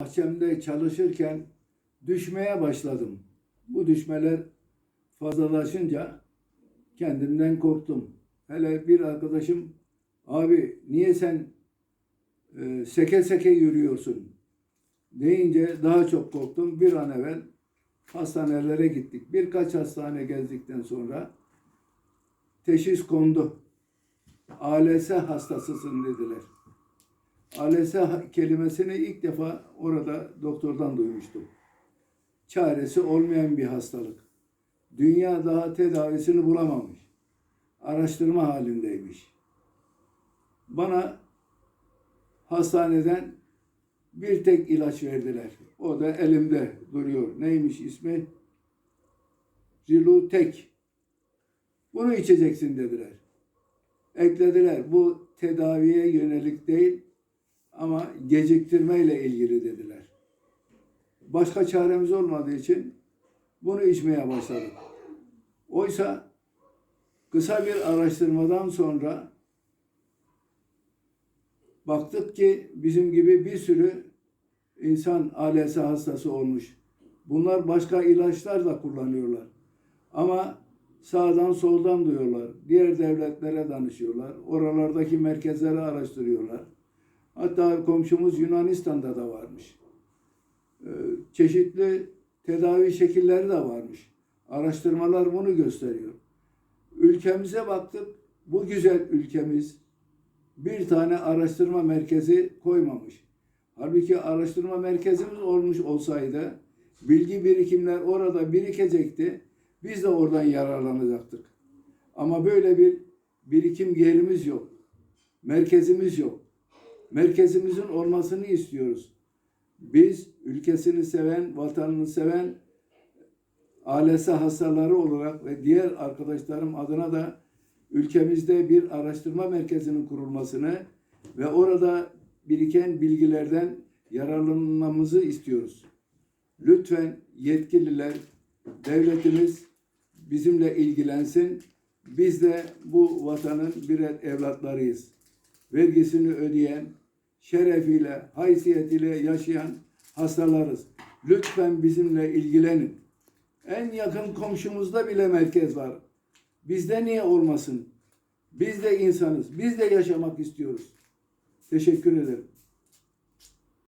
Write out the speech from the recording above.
Bahçemde çalışırken düşmeye başladım. Bu düşmeler fazlalaşınca kendimden korktum. Hele bir arkadaşım abi niye sen e, seke seke yürüyorsun deyince daha çok korktum. Bir an evvel hastanelere gittik. Birkaç hastane gezdikten sonra teşhis kondu. ALS hastasısın dediler. ALS kelimesini ilk defa orada doktordan duymuştum. Çaresi olmayan bir hastalık. Dünya daha tedavisini bulamamış. Araştırma halindeymiş. Bana hastaneden bir tek ilaç verdiler. O da elimde duruyor. Neymiş ismi? Zilutek. Bunu içeceksin dediler. Eklediler. Bu tedaviye yönelik değil ama geciktirmeyle ilgili dediler. Başka çaremiz olmadığı için bunu içmeye başladık. Oysa kısa bir araştırmadan sonra baktık ki bizim gibi bir sürü insan ALS hastası olmuş. Bunlar başka ilaçlar da kullanıyorlar. Ama sağdan soldan duyuyorlar. Diğer devletlere danışıyorlar. Oralardaki merkezleri araştırıyorlar. Hatta komşumuz Yunanistan'da da varmış. Ee, çeşitli tedavi şekilleri de varmış. Araştırmalar bunu gösteriyor. Ülkemize baktık. Bu güzel ülkemiz bir tane araştırma merkezi koymamış. Halbuki araştırma merkezimiz olmuş olsaydı bilgi birikimler orada birikecekti. Biz de oradan yararlanacaktık. Ama böyle bir birikim yerimiz yok. Merkezimiz yok. Merkezimizin olmasını istiyoruz. Biz ülkesini seven, vatanını seven ALS hastaları olarak ve diğer arkadaşlarım adına da ülkemizde bir araştırma merkezinin kurulmasını ve orada biriken bilgilerden yararlanmamızı istiyoruz. Lütfen yetkililer, devletimiz bizimle ilgilensin. Biz de bu vatanın birer evlatlarıyız. Vergisini ödeyen, şerefiyle, haysiyetiyle yaşayan hastalarız. Lütfen bizimle ilgilenin. En yakın komşumuzda bile merkez var. Bizde niye olmasın? Biz de insanız. Biz de yaşamak istiyoruz. Teşekkür ederim.